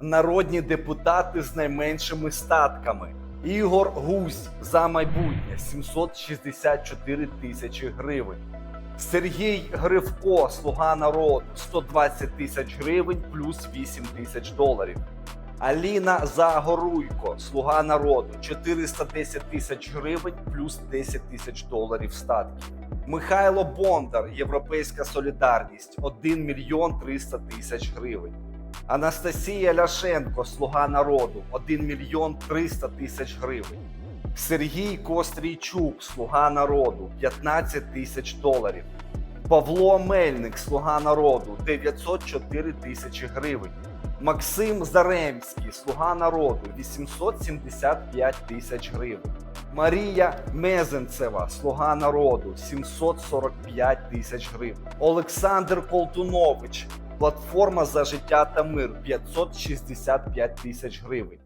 народні депутати з найменшими статками. Ігор Гусь за майбутнє 764 тисячі гривень. Сергій Гривко, Слуга народу 120 тисяч гривень плюс 8 тисяч доларів. Аліна Загоруйко, Слуга народу 410 тисяч гривень плюс 10 тисяч доларів статків. Михайло Бондар, Європейська Солідарність 1 мільйон 300 тисяч гривень. Анастасія Ляшенко, Слуга народу 1 мільйон 300 тисяч гривень. Сергій Кострійчук, Слуга народу 15 тисяч доларів. Павло Мельник, Слуга народу 904 тисячі гривень. Максим Заремський, Слуга народу 875 тисяч гривень. Марія Мезенцева, Слуга народу 745 тисяч гривень. Олександр Колтунович, Платформа за життя та мир 565 тисяч гривень.